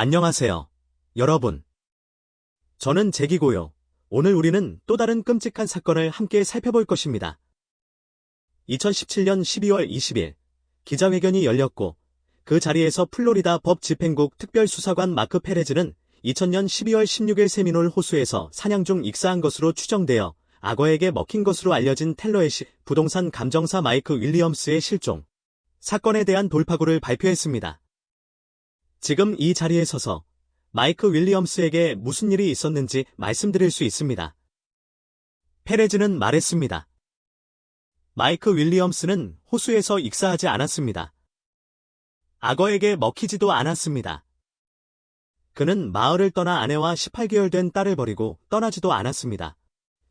안녕하세요. 여러분. 저는 잭이고요. 오늘 우리는 또 다른 끔찍한 사건을 함께 살펴볼 것입니다. 2017년 12월 20일 기자회견이 열렸고 그 자리에서 플로리다 법 집행국 특별수사관 마크 페레즈는 2000년 12월 16일 세미놀 호수에서 사냥 중 익사한 것으로 추정되어 악어에게 먹힌 것으로 알려진 텔러의시 부동산 감정사 마이크 윌리엄스의 실종 사건에 대한 돌파구를 발표했습니다. 지금 이 자리에 서서 마이크 윌리엄스에게 무슨 일이 있었는지 말씀드릴 수 있습니다. 페레즈는 말했습니다. 마이크 윌리엄스는 호수에서 익사하지 않았습니다. 악어에게 먹히지도 않았습니다. 그는 마을을 떠나 아내와 18개월 된 딸을 버리고 떠나지도 않았습니다.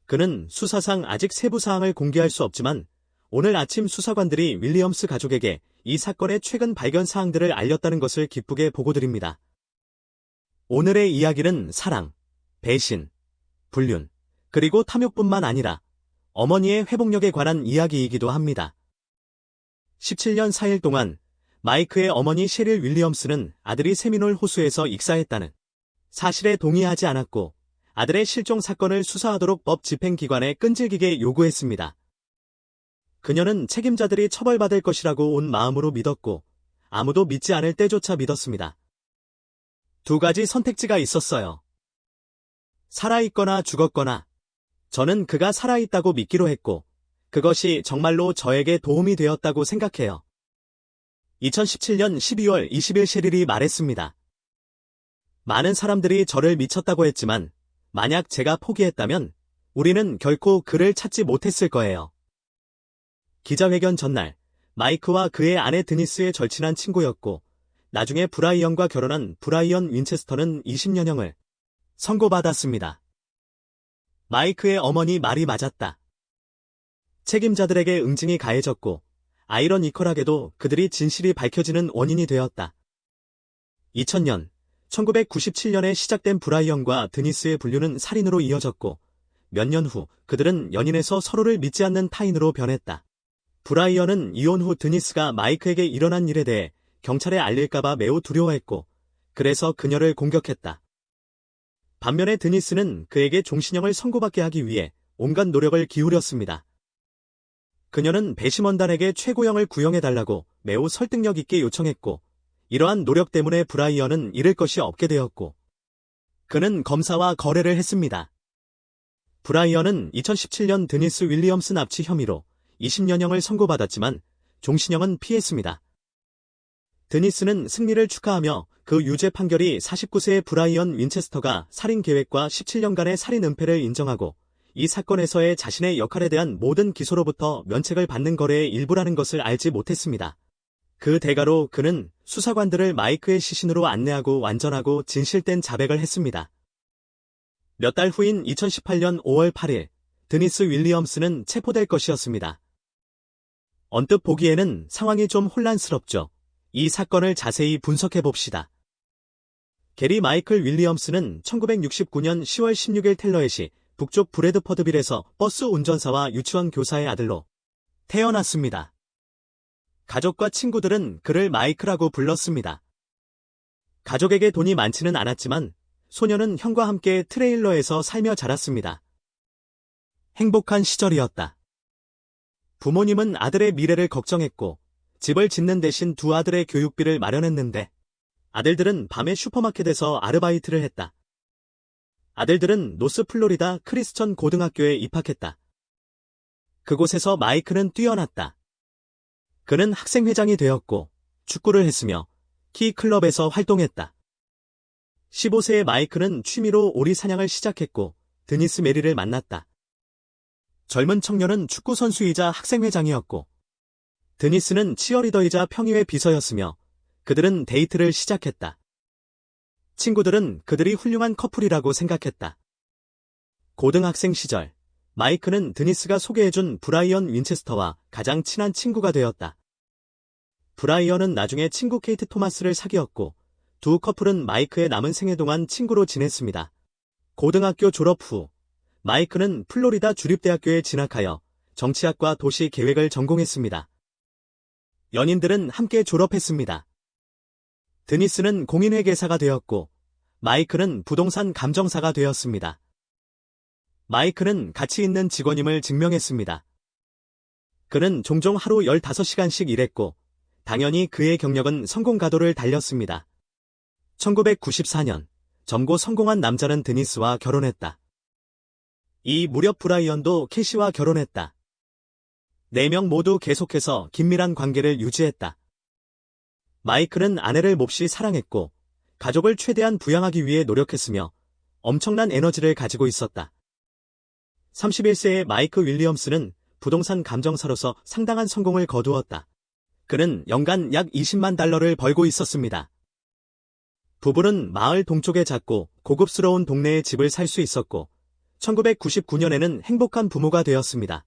그는 수사상 아직 세부 사항을 공개할 수 없지만 오늘 아침 수사관들이 윌리엄스 가족에게 이 사건의 최근 발견 사항들을 알렸다는 것을 기쁘게 보고드립니다. 오늘의 이야기는 사랑, 배신, 불륜, 그리고 탐욕뿐만 아니라 어머니의 회복력에 관한 이야기이기도 합니다. 17년 4일 동안 마이크의 어머니 셰릴 윌리엄스는 아들이 세미놀 호수에서 익사했다는 사실에 동의하지 않았고 아들의 실종 사건을 수사하도록 법 집행기관에 끈질기게 요구했습니다. 그녀는 책임자들이 처벌받을 것이라고 온 마음으로 믿었고 아무도 믿지 않을 때조차 믿었습니다. 두 가지 선택지가 있었어요. 살아있거나 죽었거나 저는 그가 살아있다고 믿기로 했고 그것이 정말로 저에게 도움이 되었다고 생각해요. 2017년 12월 20일 셰릴이 말했습니다. 많은 사람들이 저를 미쳤다고 했지만 만약 제가 포기했다면 우리는 결코 그를 찾지 못했을 거예요. 기자회견 전날 마이크와 그의 아내 드니스의 절친한 친구였고 나중에 브라이언과 결혼한 브라이언 윈체스터는 20년형을 선고받았습니다. 마이크의 어머니 말이 맞았다. 책임자들에게 응징이 가해졌고 아이러니컬하게도 그들이 진실이 밝혀지는 원인이 되었다. 2000년, 1997년에 시작된 브라이언과 드니스의 분류는 살인으로 이어졌고 몇 년 후 그들은 연인에서 서로를 믿지 않는 타인으로 변했다. 브라이언은 이혼 후 드니스가 마이크에게 일어난 일에 대해 경찰에 알릴까봐 매우 두려워했고 그래서 그녀를 공격했다. 반면에 드니스는 그에게 종신형을 선고받게 하기 위해 온갖 노력을 기울였습니다. 그녀는 배심원단에게 최고형을 구형해달라고 매우 설득력 있게 요청했고 이러한 노력 때문에 브라이언은 잃을 것이 없게 되었고 그는 검사와 거래를 했습니다. 브라이언은 2017년 드니스 윌리엄스 납치 혐의로 20년형을 선고받았지만 종신형은 피했습니다. 드니스는 승리를 축하하며 그 유죄 판결이 49세의 브라이언 윈체스터가 살인 계획과 17년간의 살인 은폐를 인정하고 이 사건에서의 자신의 역할에 대한 모든 기소로부터 면책을 받는 거래의 일부라는 것을 알지 못했습니다. 그 대가로 그는 수사관들을 마이크의 시신으로 안내하고 완전하고 진실된 자백을 했습니다. 몇 달 후인 2018년 5월 8일 드니스 윌리엄스는 체포될 것이었습니다. 언뜻 보기에는 상황이 좀 혼란스럽죠. 이 사건을 자세히 분석해 봅시다. 게리 마이클 윌리엄스는 1969년 10월 16일 텔러의시 북쪽 브레드퍼드빌에서 버스 운전사와 유치원 교사의 아들로 태어났습니다. 가족과 친구들은 그를 마이크라고 불렀습니다. 가족에게 돈이 많지는 않았지만 소녀는 형과 함께 트레일러에서 살며 자랐습니다. 행복한 시절이었다. 부모님은 아들의 미래를 걱정했고 집을 짓는 대신 두 아들의 교육비를 마련했는데 아들들은 밤에 슈퍼마켓에서 아르바이트를 했다. 아들들은 노스 플로리다 크리스천 고등학교에 입학했다. 그곳에서 마이크는 뛰어났다. 그는 학생회장이 되었고 축구를 했으며 키 클럽에서 활동했다. 15세의 마이크는 취미로 오리 사냥을 시작했고 드니스 메리를 만났다. 젊은 청년은 축구 선수이자 학생회장이었고 드니스는 치어리더이자 평의회 비서였으며 그들은 데이트를 시작했다. 친구들은 그들이 훌륭한 커플이라고 생각했다. 고등학생 시절, 마이크는 드니스가 소개해준 브라이언 윈체스터와 가장 친한 친구가 되었다. 브라이언은 나중에 친구 케이트 토마스를 사귀었고 두 커플은 마이크의 남은 생애 동안 친구로 지냈습니다. 고등학교 졸업 후 마이크는 플로리다 주립대학교에 진학하여 정치학과 도시 계획을 전공했습니다. 연인들은 함께 졸업했습니다. 드니스는 공인회계사가 되었고 마이크는 부동산 감정사가 되었습니다. 마이크는 가치 있는 직원임을 증명했습니다. 그는 종종 하루 15시간씩 일했고 당연히 그의 경력은 성공 가도를 달렸습니다. 1994년 점고 성공한 남자는 드니스와 결혼했다. 이 무렵 브라이언도 캐시와 결혼했다. 네명 모두 계속해서 긴밀한 관계를 유지했다. 마이클은 아내를 몹시 사랑했고 가족을 최대한 부양하기 위해 노력했으며 엄청난 에너지를 가지고 있었다. 31세의 마이크 윌리엄스는 부동산 감정사로서 상당한 성공을 거두었다. 그는 연간 약 20만 달러를 벌고 있었습니다. 부부는 마을 동쪽의 작고 고급스러운 동네에 집을 살 수 있었고 1999년에는 행복한 부모가 되었습니다.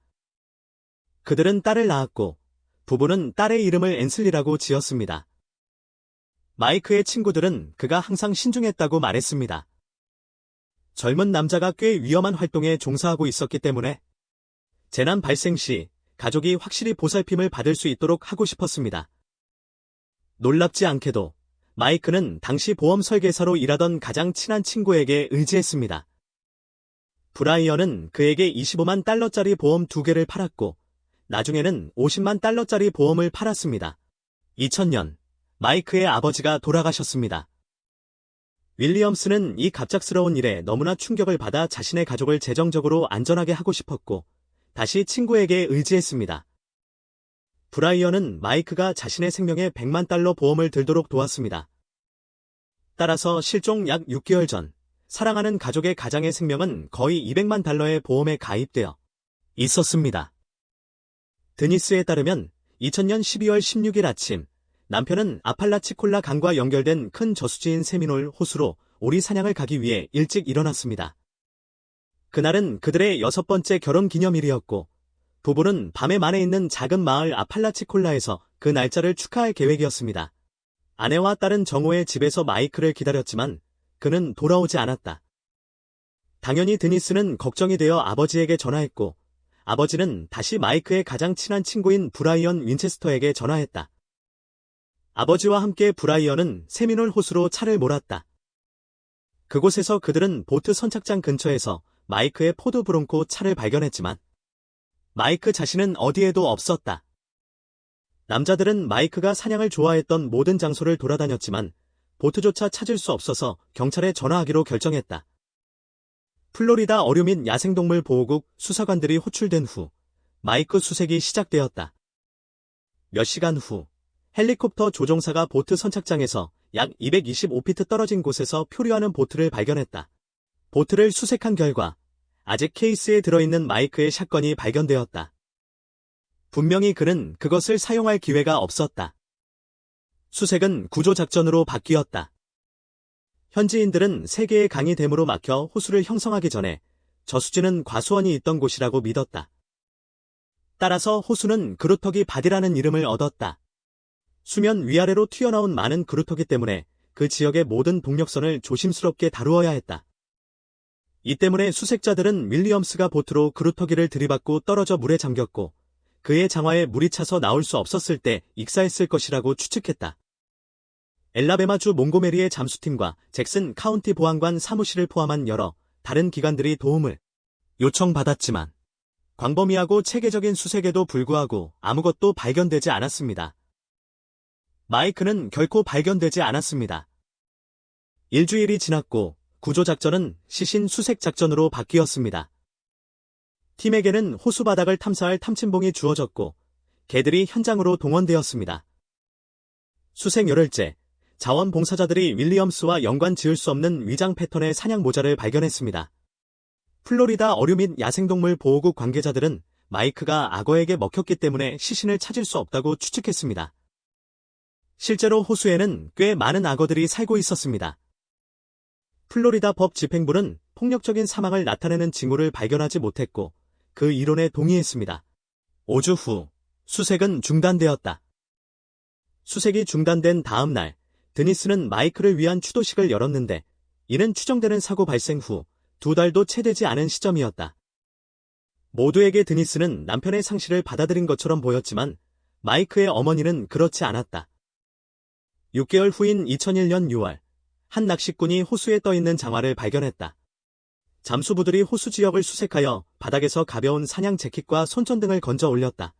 그들은 딸을 낳았고 부부는 딸의 이름을 앤슬리라고 지었습니다. 마이크의 친구들은 그가 항상 신중했다고 말했습니다. 젊은 남자가 꽤 위험한 활동에 종사하고 있었기 때문에 재난 발생 시 가족이 확실히 보살핌을 받을 수 있도록 하고 싶었습니다. 놀랍지 않게도 마이크는 당시 보험 설계사로 일하던 가장 친한 친구에게 의지했습니다. 브라이언은 그에게 25만 달러짜리 보험 두 개를 팔았고 나중에는 50만 달러짜리 보험을 팔았습니다. 2000년 마이크의 아버지가 돌아가셨습니다. 윌리엄스는 이 갑작스러운 일에 너무나 충격을 받아 자신의 가족을 재정적으로 안전하게 하고 싶었고 다시 친구에게 의지했습니다. 브라이언은 마이크가 자신의 생명에 100만 달러 보험을 들도록 도왔습니다. 따라서 실종 약 6개월 전 사랑하는 가족의 가장의 생명은 거의 200만 달러의 보험에 가입되어 있었습니다. 드니스에 따르면 2000년 12월 16일 아침 남편은 아팔라치콜라 강과 연결된 큰 저수지인 세미놀 호수로 오리 사냥을 가기 위해 일찍 일어났습니다. 그날은 그들의 여섯 번째 결혼 기념일이었고 부부는 밤에 만에 있는 작은 마을 아팔라치콜라에서 그 날짜를 축하할 계획이었습니다. 아내와 딸은 정호의 집에서 마이크를 기다렸지만 그는 돌아오지 않았다. 당연히 드니스는 걱정이 되어 아버지에게 전화했고 아버지는 다시 마이크의 가장 친한 친구인 브라이언 윈체스터에게 전화했다. 아버지와 함께 브라이언은 세미놀 호수로 차를 몰았다. 그곳에서 그들은 보트 선착장 근처에서 마이크의 포드 브론코 차를 발견했지만 마이크 자신은 어디에도 없었다. 남자들은 마이크가 사냥을 좋아했던 모든 장소를 돌아다녔지만 보트조차 찾을 수 없어서 경찰에 전화하기로 결정했다. 플로리다 어류 및 야생동물 보호국 수사관들이 호출된 후 마이크 수색이 시작되었다. 몇 시간 후 헬리콥터 조종사가 보트 선착장에서 약 225피트 떨어진 곳에서 표류하는 보트를 발견했다. 보트를 수색한 결과 아직 케이스에 들어있는 마이크의 샷건이 발견되었다. 분명히 그는 그것을 사용할 기회가 없었다. 수색은 구조작전으로 바뀌었다. 현지인들은 세 개의 강이 댐으로 막혀 호수를 형성하기 전에 저수지는 과수원이 있던 곳이라고 믿었다. 따라서 호수는 그루터기 바디라는 이름을 얻었다. 수면 위아래로 튀어나온 많은 그루터기 때문에 그 지역의 모든 동력선을 조심스럽게 다루어야 했다. 이 때문에 수색자들은 윌리엄스가 보트로 그루터기를 들이받고 떨어져 물에 잠겼고 그의 장화에 물이 차서 나올 수 없었을 때 익사했을 것이라고 추측했다. 엘라베마주 몽고메리의 잠수팀과 잭슨 카운티 보안관 사무실을 포함한 여러 다른 기관들이 도움을 요청받았지만 광범위하고 체계적인 수색에도 불구하고 아무것도 발견되지 않았습니다. 마이크는 결코 발견되지 않았습니다. 일주일이 지났고 구조작전은 시신 수색작전으로 바뀌었습니다. 팀에게는 호수 바닥을 탐사할 탐침봉이 주어졌고 개들이 현장으로 동원되었습니다. 수색 열흘째 자원봉사자들이 윌리엄스와 연관 지을 수 없는 위장 패턴의 사냥 모자를 발견했습니다. 플로리다 어류 및 야생동물 보호국 관계자들은 마이크가 악어에게 먹혔기 때문에 시신을 찾을 수 없다고 추측했습니다. 실제로 호수에는 꽤 많은 악어들이 살고 있었습니다. 플로리다 법 집행부는 폭력적인 사망을 나타내는 징후를 발견하지 못했고 그 이론에 동의했습니다. 5주 후 수색은 중단되었다. 수색이 중단된 다음 날 드니스는 마이크를 위한 추도식을 열었는데 이는 추정되는 사고 발생 후 두 달도 채 되지 않은 시점이었다. 모두에게 드니스는 남편의 상실을 받아들인 것처럼 보였지만 마이크의 어머니는 그렇지 않았다. 6개월 후인 2001년 6월, 한 낚시꾼이 호수에 떠 있는 장화를 발견했다. 잠수부들이 호수 지역을 수색하여 바닥에서 가벼운 사냥 재킷과 손전등을 건져 올렸다.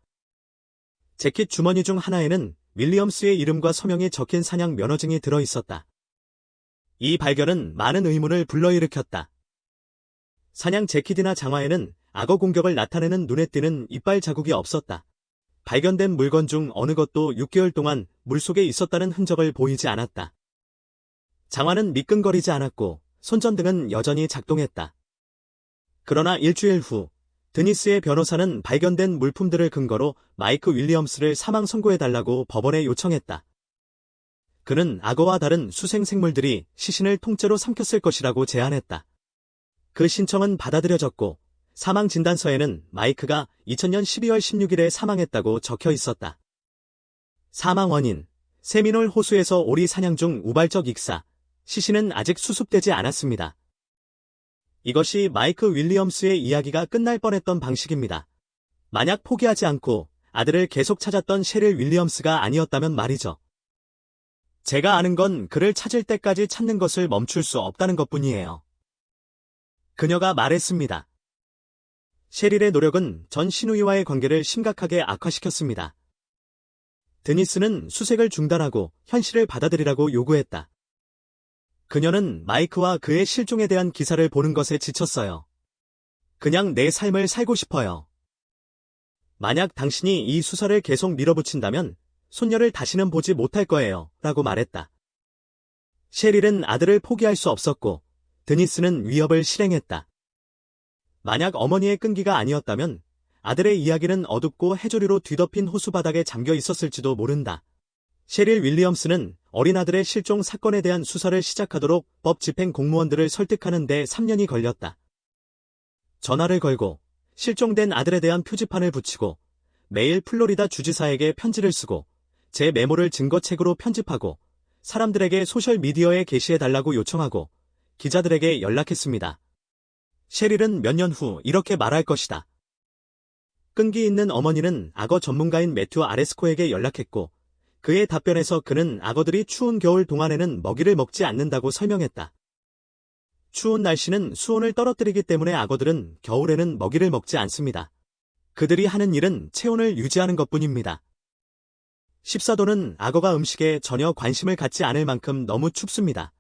재킷 주머니 중 하나에는 윌리엄스의 이름과 서명이 적힌 사냥 면허증이 들어 있었다. 이 발견은 많은 의문을 불러일으켰다. 사냥 재킷이나 장화에는 악어 공격을 나타내는 눈에 띄는 이빨 자국이 없었다. 발견된 물건 중 어느 것도 6개월 동안 물속에 있었다는 흔적을 보이지 않았다. 장화는 미끈거리지 않았고 손전등은 여전히 작동했다. 그러나 일주일 후 드니스의 변호사는 발견된 물품들을 근거로 마이크 윌리엄스를 사망 선고해달라고 법원에 요청했다. 그는 악어와 다른 수생 생물들이 시신을 통째로 삼켰을 것이라고 제안했다. 그 신청은 받아들여졌고 사망 진단서에는 마이크가 2000년 12월 16일에 사망했다고 적혀 있었다. 사망 원인, 세미놀 호수에서 오리 사냥 중 우발적 익사, 시신은 아직 수습되지 않았습니다. 이것이 마이크 윌리엄스의 이야기가 끝날 뻔했던 방식입니다. 만약 포기하지 않고 아들을 계속 찾았던 셰릴 윌리엄스가 아니었다면 말이죠. 제가 아는 건 그를 찾을 때까지 찾는 것을 멈출 수 없다는 것뿐이에요. 그녀가 말했습니다. 셰릴의 노력은 전 시누이와의 관계를 심각하게 악화시켰습니다. 드니스는 수색을 중단하고 현실을 받아들이라고 요구했다. 그녀는 마이크와 그의 실종에 대한 기사를 보는 것에 지쳤어요. 그냥 내 삶을 살고 싶어요. 만약 당신이 이 수사를 계속 밀어붙인다면 손녀를 다시는 보지 못할 거예요. 라고 말했다. 셰릴은 아들을 포기할 수 없었고 드니스는 위협을 실행했다. 만약 어머니의 끈기가 아니었다면 아들의 이야기는 어둡고 해조리로 뒤덮인 호수바닥에 잠겨 있었을지도 모른다. 셰릴 윌리엄스는 어린 아들의 실종 사건에 대한 수사를 시작하도록 법 집행 공무원들을 설득하는 데 3년이 걸렸다. 전화를 걸고 실종된 아들에 대한 표지판을 붙이고 매일 플로리다 주지사에게 편지를 쓰고 제 메모를 증거책으로 편집하고 사람들에게 소셜미디어에 게시해달라고 요청하고 기자들에게 연락했습니다. 셰릴은 몇 년 후 이렇게 말할 것이다. 끈기 있는 어머니는 악어 전문가인 매튜 아레스코에게 연락했고 그의 답변에서 그는 악어들이 추운 겨울 동안에는 먹이를 먹지 않는다고 설명했다. 추운 날씨는 수온을 떨어뜨리기 때문에 악어들은 겨울에는 먹이를 먹지 않습니다. 그들이 하는 일은 체온을 유지하는 것뿐입니다. 14도는 악어가 음식에 전혀 관심을 갖지 않을 만큼 너무 춥습니다.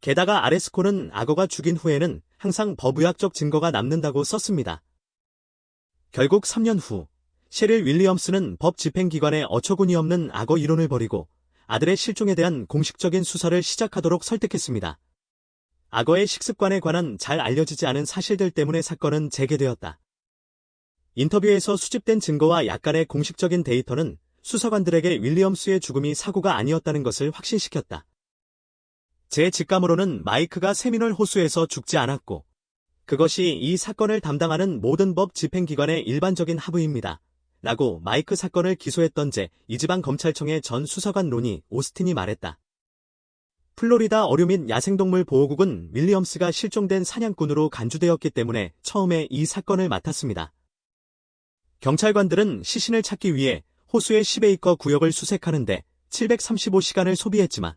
게다가 아레스코는 악어가 죽인 후에는 항상 법의학적 증거가 남는다고 썼습니다. 결국 3년 후 셰릴 윌리엄스는 법 집행기관에 어처구니 없는 악어 이론을 버리고 아들의 실종에 대한 공식적인 수사를 시작하도록 설득했습니다. 악어의 식습관에 관한 잘 알려지지 않은 사실들 때문에 사건은 재개되었다. 인터뷰에서 수집된 증거와 약간의 공식적인 데이터는 수사관들에게 윌리엄스의 죽음이 사고가 아니었다는 것을 확신시켰다. 제 직감으로는 마이크가 세미널 호수에서 죽지 않았고 그것이 이 사건을 담당하는 모든 법 집행기관의 일반적인 하부입니다. 라고 마이크 사건을 기소했던 제 이지방 검찰청의 전 수사관 로니 오스틴이 말했다. 플로리다 어류 및 야생동물 보호국은 윌리엄스가 실종된 사냥꾼으로 간주되었기 때문에 처음에 이 사건을 맡았습니다. 경찰관들은 시신을 찾기 위해 호수의 10에이커 구역을 수색하는데 735시간을 소비했지만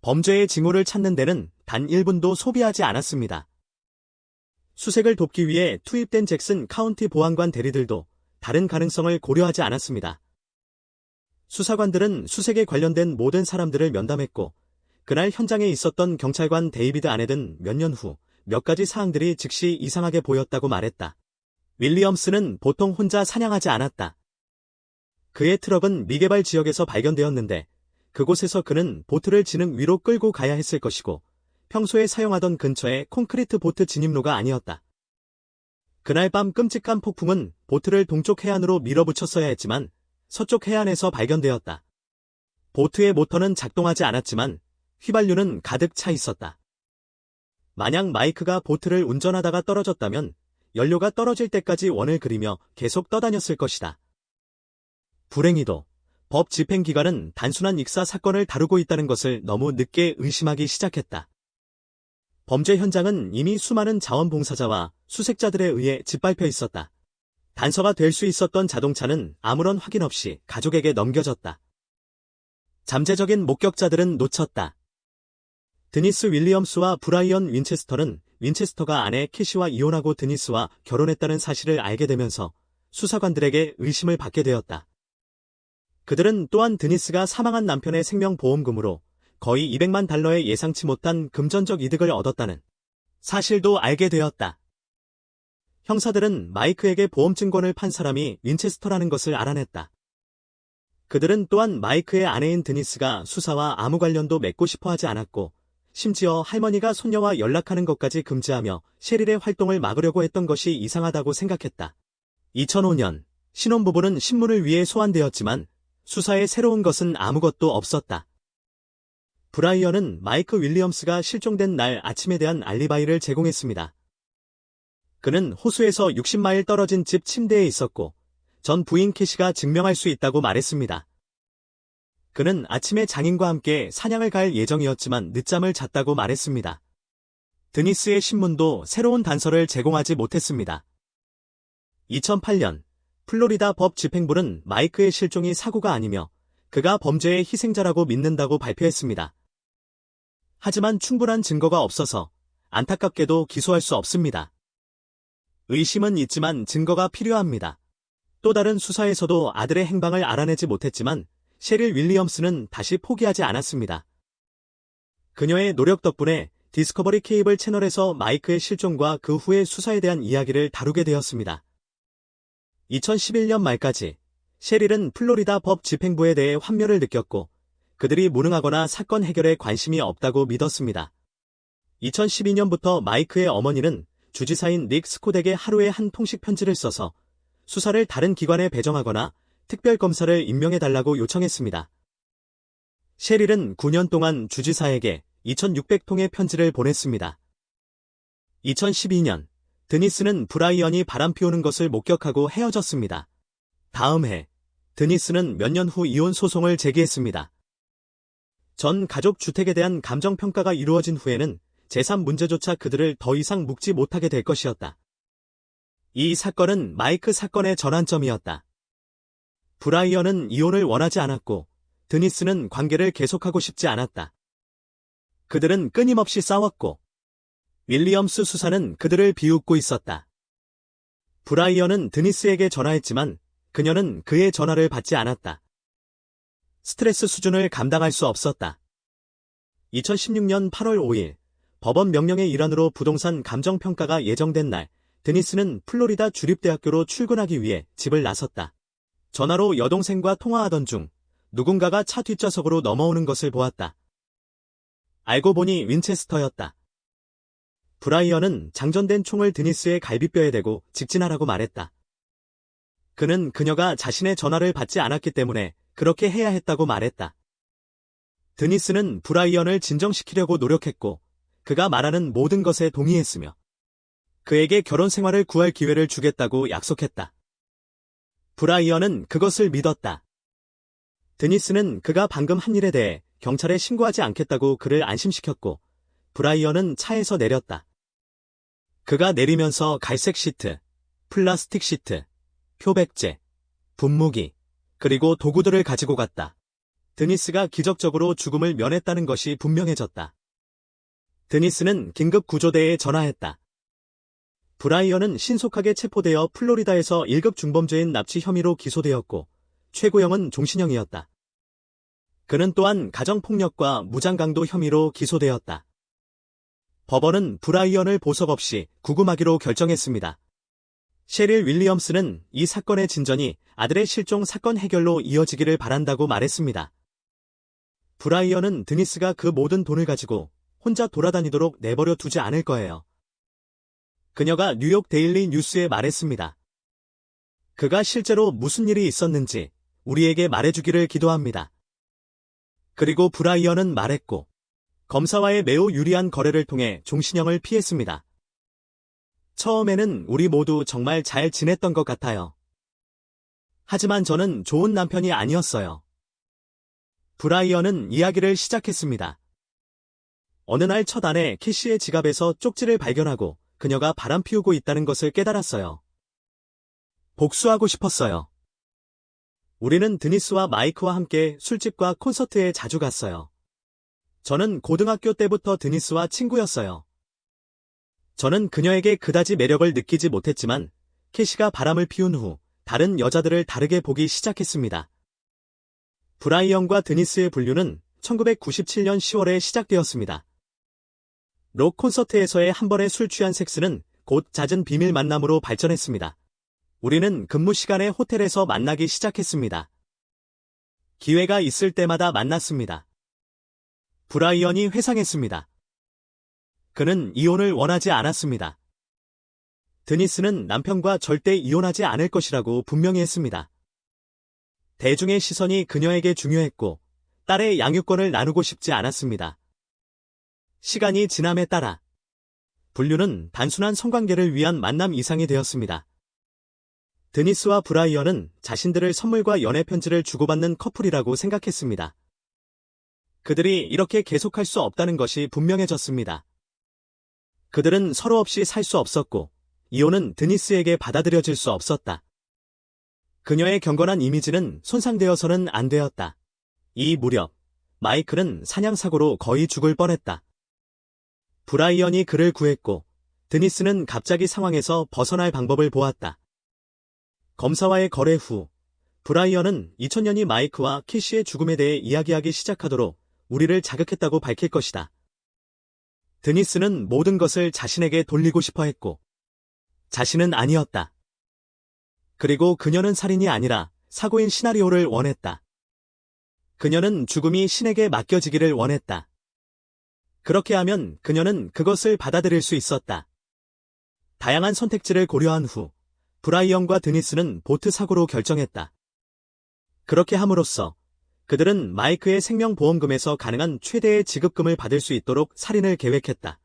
범죄의 징후를 찾는 데는 단 1분도 소비하지 않았습니다. 수색을 돕기 위해 투입된 잭슨 카운티 보안관 대리들도 다른 가능성을 고려하지 않았습니다. 수사관들은 수색에 관련된 모든 사람들을 면담했고 그날 현장에 있었던 경찰관 데이비드 아내든 몇 년 후 몇 가지 사항들이 즉시 이상하게 보였다고 말했다. 윌리엄스는 보통 혼자 사냥하지 않았다. 그의 트럭은 미개발 지역에서 발견되었는데 그곳에서 그는 보트를 진흙 위로 끌고 가야 했을 것이고 평소에 사용하던 근처에 콘크리트 보트 진입로가 아니었다. 그날 밤 끔찍한 폭풍은 보트를 동쪽 해안으로 밀어붙였어야 했지만 서쪽 해안에서 발견되었다. 보트의 모터는 작동하지 않았지만 휘발유는 가득 차 있었다. 만약 마이크가 보트를 운전하다가 떨어졌다면 연료가 떨어질 때까지 원을 그리며 계속 떠다녔을 것이다. 불행히도 법 집행기관은 단순한 익사 사건을 다루고 있다는 것을 너무 늦게 의심하기 시작했다. 범죄 현장은 이미 수많은 자원봉사자와 수색자들에 의해 짓밟혀 있었다. 단서가 될 수 있었던 자동차는 아무런 확인 없이 가족에게 넘겨졌다. 잠재적인 목격자들은 놓쳤다. 드니스 윌리엄스와 브라이언 윈체스터는 윈체스터가 아내 캐시와 이혼하고 드니스와 결혼했다는 사실을 알게 되면서 수사관들에게 의심을 받게 되었다. 그들은 또한 드니스가 사망한 남편의 생명보험금으로 거의 200만 달러의 예상치 못한 금전적 이득을 얻었다는 사실도 알게 되었다. 형사들은 마이크에게 보험 증권을 판 사람이 윈체스터라는 것을 알아냈다. 그들은 또한 마이크의 아내인 드니스가 수사와 아무 관련도 맺고 싶어 하지 않았고, 심지어 할머니가 손녀와 연락하는 것까지 금지하며 셰릴의 활동을 막으려고 했던 것이 이상하다고 생각했다. 2005년, 신혼부부는 신문을 위해 소환되었지만, 수사에 새로운 것은 아무것도 없었다. 브라이언은 마이크 윌리엄스가 실종된 날 아침에 대한 알리바이를 제공했습니다. 그는 호수에서 60마일 떨어진 집 침대에 있었고 전 부인 캐시가 증명할 수 있다고 말했습니다. 그는 아침에 장인과 함께 사냥을 갈 예정이었지만 늦잠을 잤다고 말했습니다. 드니스의 신문도 새로운 단서를 제공하지 못했습니다. 2008년 플로리다 법 집행부는 마이크의 실종이 사고가 아니며 그가 범죄의 희생자라고 믿는다고 발표했습니다. 하지만 충분한 증거가 없어서 안타깝게도 기소할 수 없습니다. 의심은 있지만 증거가 필요합니다. 또 다른 수사에서도 아들의 행방을 알아내지 못했지만 셰릴 윌리엄스는 다시 포기하지 않았습니다. 그녀의 노력 덕분에 디스커버리 케이블 채널에서 마이크의 실종과 그 후의 수사에 대한 이야기를 다루게 되었습니다. 2011년 말까지 셰릴은 플로리다 법 집행부에 대해 환멸을 느꼈고 그들이 무능하거나 사건 해결에 관심이 없다고 믿었습니다. 2012년부터 마이크의 어머니는 주지사인 닉 스콧에게 하루에 한 통씩 편지를 써서 수사를 다른 기관에 배정하거나 특별검사를 임명해달라고 요청했습니다. 셰릴은 9년 동안 주지사에게 2600통의 편지를 보냈습니다. 2012년, 드니스는 브라이언이 바람 피우는 것을 목격하고 헤어졌습니다. 다음 해, 드니스는 몇 년 후 이혼 소송을 제기했습니다. 전 가족 주택에 대한 감정평가가 이루어진 후에는 재산 문제조차 그들을 더 이상 묶지 못하게 될 것이었다. 이 사건은 마이크 사건의 전환점이었다. 브라이언은 이혼을 원하지 않았고 드니스는 관계를 계속하고 싶지 않았다. 그들은 끊임없이 싸웠고 윌리엄스 수사는 그들을 비웃고 있었다. 브라이언은 드니스에게 전화했지만 그녀는 그의 전화를 받지 않았다. 스트레스 수준을 감당할 수 없었다. 2016년 8월 5일 법원 명령의 일환으로 부동산 감정평가가 예정된 날, 드니스는 플로리다 주립대학교로 출근하기 위해 집을 나섰다. 전화로 여동생과 통화하던 중 누군가가 차 뒷좌석으로 넘어오는 것을 보았다. 알고 보니 윈체스터였다. 브라이언은 장전된 총을 드니스의 갈비뼈에 대고 직진하라고 말했다. 그는 그녀가 자신의 전화를 받지 않았기 때문에 그렇게 해야 했다고 말했다. 드니스는 브라이언을 진정시키려고 노력했고 그가 말하는 모든 것에 동의했으며 그에게 결혼 생활을 구할 기회를 주겠다고 약속했다. 브라이언은 그것을 믿었다. 드니스는 그가 방금 한 일에 대해 경찰에 신고하지 않겠다고 그를 안심시켰고 브라이언은 차에서 내렸다. 그가 내리면서 갈색 시트, 플라스틱 시트, 표백제, 분무기, 그리고 도구들을 가지고 갔다. 드니스가 기적적으로 죽음을 면했다는 것이 분명해졌다. 드니스는 긴급 구조대에 전화했다. 브라이언은 신속하게 체포되어 플로리다에서 1급 중범죄인 납치 혐의로 기소되었고 최고형은 종신형이었다. 그는 또한 가정폭력과 무장강도 혐의로 기소되었다. 법원은 브라이언을 보석 없이 구금하기로 결정했습니다. 셰릴 윌리엄스는 이 사건의 진전이 아들의 실종 사건 해결로 이어지기를 바란다고 말했습니다. 브라이언은 드니스가 그 모든 돈을 가지고 혼자 돌아다니도록 내버려 두지 않을 거예요. 그녀가 뉴욕 데일리 뉴스에 말했습니다. 그가 실제로 무슨 일이 있었는지 우리에게 말해주기를 기도합니다. 그리고 브라이언은 말했고, 검사와의 매우 유리한 거래를 통해 종신형을 피했습니다. 처음에는 우리 모두 정말 잘 지냈던 것 같아요. 하지만 저는 좋은 남편이 아니었어요. 브라이언은 이야기를 시작했습니다. 어느 날 첫 아내 캐시의 지갑에서 쪽지를 발견하고 그녀가 바람 피우고 있다는 것을 깨달았어요. 복수하고 싶었어요. 우리는 드니스와 마이크와 함께 술집과 콘서트에 자주 갔어요. 저는 고등학교 때부터 드니스와 친구였어요. 저는 그녀에게 그다지 매력을 느끼지 못했지만 캐시가 바람을 피운 후 다른 여자들을 다르게 보기 시작했습니다. 브라이언과 드니스의 분류는 1997년 10월에 시작되었습니다. 록 콘서트에서의 한 번의 술 취한 섹스는 곧 잦은 비밀 만남으로 발전했습니다. 우리는 근무 시간에 호텔에서 만나기 시작했습니다. 기회가 있을 때마다 만났습니다. 브라이언이 회상했습니다. 그는 이혼을 원하지 않았습니다. 드니스는 남편과 절대 이혼하지 않을 것이라고 분명히 했습니다. 대중의 시선이 그녀에게 중요했고 딸의 양육권을 나누고 싶지 않았습니다. 시간이 지남에 따라 분류는 단순한 성관계를 위한 만남 이상이 되었습니다. 드니스와 브라이언은 자신들을 선물과 연애 편지를 주고받는 커플이라고 생각했습니다. 그들이 이렇게 계속할 수 없다는 것이 분명해졌습니다. 그들은 서로 없이 살 수 없었고, 이혼은 드니스에게 받아들여질 수 없었다. 그녀의 경건한 이미지는 손상되어서는 안 되었다. 이 무렵, 마이클은 사냥사고로 거의 죽을 뻔했다. 브라이언이 그를 구했고, 드니스는 갑자기 상황에서 벗어날 방법을 보았다. 검사와의 거래 후, 브라이언은 2000년이 마이크와 캐시의 죽음에 대해 이야기하기 시작하도록 우리를 자극했다고 밝힐 것이다. 드니스는 모든 것을 자신에게 돌리고 싶어 했고, 자신은 아니었다. 그리고 그녀는 살인이 아니라 사고인 시나리오를 원했다. 그녀는 죽음이 신에게 맡겨지기를 원했다. 그렇게 하면 그녀는 그것을 받아들일 수 있었다. 다양한 선택지를 고려한 후, 브라이언과 드니스는 보트 사고로 결정했다. 그렇게 함으로써 그들은 마이크의 생명보험금에서 가능한 최대의 지급금을 받을 수 있도록 살인을 계획했다.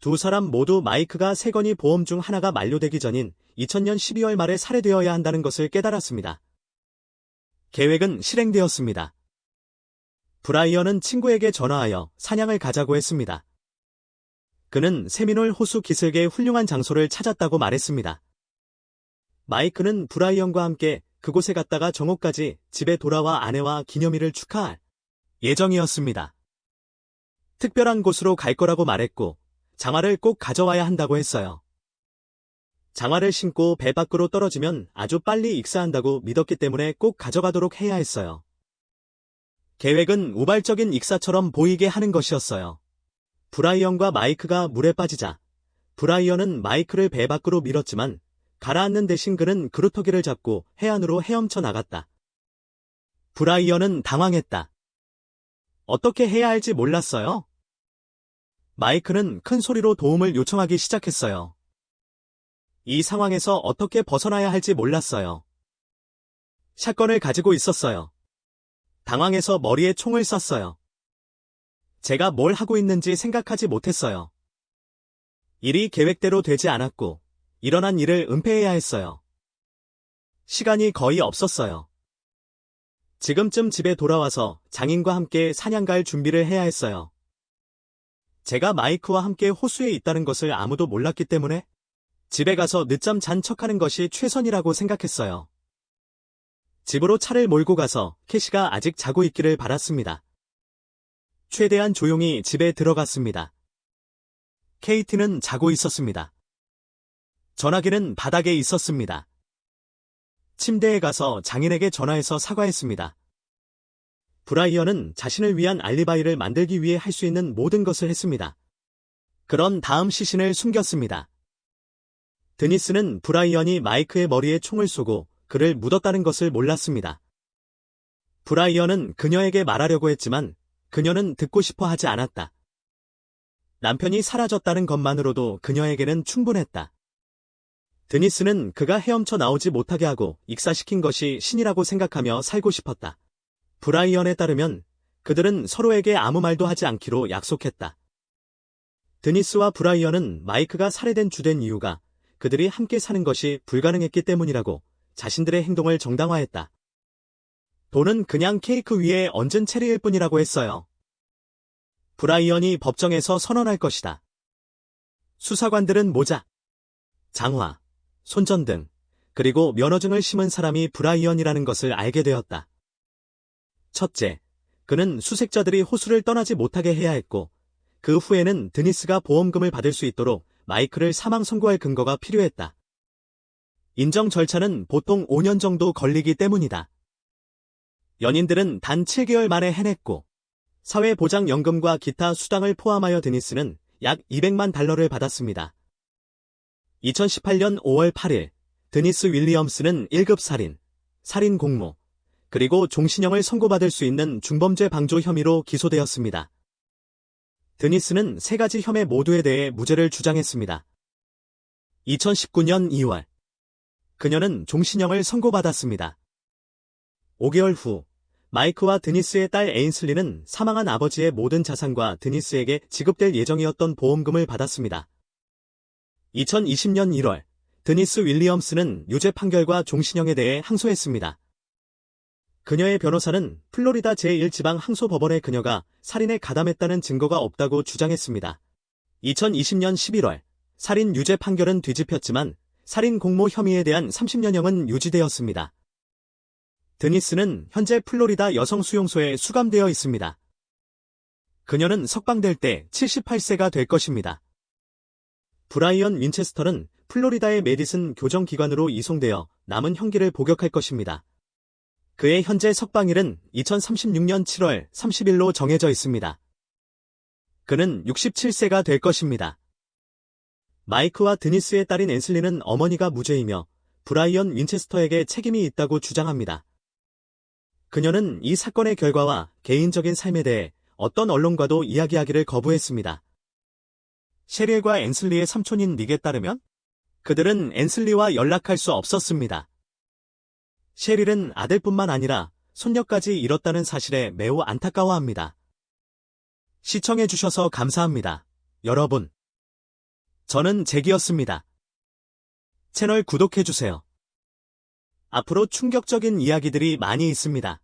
두 사람 모두 마이크가 세건이 보험 중 하나가 만료되기 전인 2000년 12월 말에 살해되어야 한다는 것을 깨달았습니다. 계획은 실행되었습니다. 브라이언은 친구에게 전화하여 사냥을 가자고 했습니다. 그는 세미놀 호수 기슭의 훌륭한 장소를 찾았다고 말했습니다. 마이크는 브라이언과 함께 그곳에 갔다가 정오까지 집에 돌아와 아내와 기념일을 축하할 예정이었습니다. 특별한 곳으로 갈 거라고 말했고 장화를 꼭 가져와야 한다고 했어요. 장화를 신고 배 밖으로 떨어지면 아주 빨리 익사한다고 믿었기 때문에 꼭 가져가도록 해야 했어요. 계획은 우발적인 익사처럼 보이게 하는 것이었어요. 브라이언과 마이크가 물에 빠지자 브라이언은 마이크를 배 밖으로 밀었지만 가라앉는 대신 그는 그루터기를 잡고 해안으로 헤엄쳐 나갔다. 브라이언은 당황했다. 어떻게 해야 할지 몰랐어요. 마이크는 큰 소리로 도움을 요청하기 시작했어요. 이 상황에서 어떻게 벗어나야 할지 몰랐어요. 샷건을 가지고 있었어요. 당황해서 머리에 총을 쐈어요. 제가 뭘 하고 있는지 생각하지 못했어요. 일이 계획대로 되지 않았고, 일어난 일을 은폐해야 했어요. 시간이 거의 없었어요. 지금쯤 집에 돌아와서 장인과 함께 사냥 갈 준비를 해야 했어요. 제가 마이크와 함께 호수에 있다는 것을 아무도 몰랐기 때문에 집에 가서 늦잠 잔 척하는 것이 최선이라고 생각했어요. 집으로 차를 몰고 가서 캐시가 아직 자고 있기를 바랐습니다. 최대한 조용히 집에 들어갔습니다. 케이트는 자고 있었습니다. 전화기는 바닥에 있었습니다. 침대에 가서 장인에게 전화해서 사과했습니다. 브라이언은 자신을 위한 알리바이를 만들기 위해 할 수 있는 모든 것을 했습니다. 그런 다음 시신을 숨겼습니다. 드니스는 브라이언이 마이크의 머리에 총을 쏘고 그를 묻었다는 것을 몰랐습니다. 브라이언은 그녀에게 말하려고 했지만 그녀는 듣고 싶어 하지 않았다. 남편이 사라졌다는 것만으로도 그녀에게는 충분했다. 드니스는 그가 헤엄쳐 나오지 못하게 하고 익사시킨 것이 신이라고 생각하며 살고 싶었다. 브라이언에 따르면 그들은 서로에게 아무 말도 하지 않기로 약속했다. 드니스와 브라이언은 마이크가 살해된 주된 이유가 그들이 함께 사는 것이 불가능했기 때문이라고 자신들의 행동을 정당화했다. 돈은 그냥 케이크 위에 얹은 체리일 뿐이라고 했어요. 브라이언이 법정에서 선언할 것이다. 수사관들은 모자, 장화, 손전 등 그리고 면허증을 심은 사람이 브라이언이라는 것을 알게 되었다. 첫째, 그는 수색자들이 호수를 떠나지 못하게 해야 했고, 그 후에는 드니스가 보험금을 받을 수 있도록 마이크를 사망 선고할 근거가 필요했다. 인정 절차는 보통 5년 정도 걸리기 때문이다. 연인들은 단 7개월 만에 해냈고, 사회보장연금과 기타 수당을 포함하여 드니스는 약 200만 달러를 받았습니다. 2018년 5월 8일, 드니스 윌리엄스는 1급 살인, 살인 공모, 그리고 종신형을 선고받을 수 있는 중범죄 방조 혐의로 기소되었습니다. 드니스는 세 가지 혐의 모두에 대해 무죄를 주장했습니다. 2019년 2월, 그녀는 종신형을 선고받았습니다. 5개월 후, 마이크와 드니스의 딸 에인슬리는 사망한 아버지의 모든 자산과 드니스에게 지급될 예정이었던 보험금을 받았습니다. 2020년 1월, 드니스 윌리엄스는 유죄 판결과 종신형에 대해 항소했습니다. 그녀의 변호사는 플로리다 제1지방 항소법원에 그녀가 살인에 가담했다는 증거가 없다고 주장했습니다. 2020년 11월, 살인 유죄 판결은 뒤집혔지만 살인 공모 혐의에 대한 30년형은 유지되었습니다. 드니스는 현재 플로리다 여성 수용소에 수감되어 있습니다. 그녀는 석방될 때 78세가 될 것입니다. 브라이언 윈체스터는 플로리다의 메디슨 교정기관으로 이송되어 남은 형기를 복역할 것입니다. 그의 현재 석방일은 2036년 7월 30일로 정해져 있습니다. 그는 67세가 될 것입니다. 마이크와 드니스의 딸인 앤슬리는 어머니가 무죄이며 브라이언 윈체스터에게 책임이 있다고 주장합니다. 그녀는 이 사건의 결과와 개인적인 삶에 대해 어떤 언론과도 이야기하기를 거부했습니다. 셰리엘과 앤슬리의 삼촌인 닉에 따르면 그들은 앤슬리와 연락할 수 없었습니다. 셰릴은 아들뿐만 아니라 손녀까지 잃었다는 사실에 매우 안타까워합니다. 시청해주셔서 감사합니다. 여러분. 저는 잭이었습니다. 채널 구독해주세요. 앞으로 충격적인 이야기들이 많이 있습니다.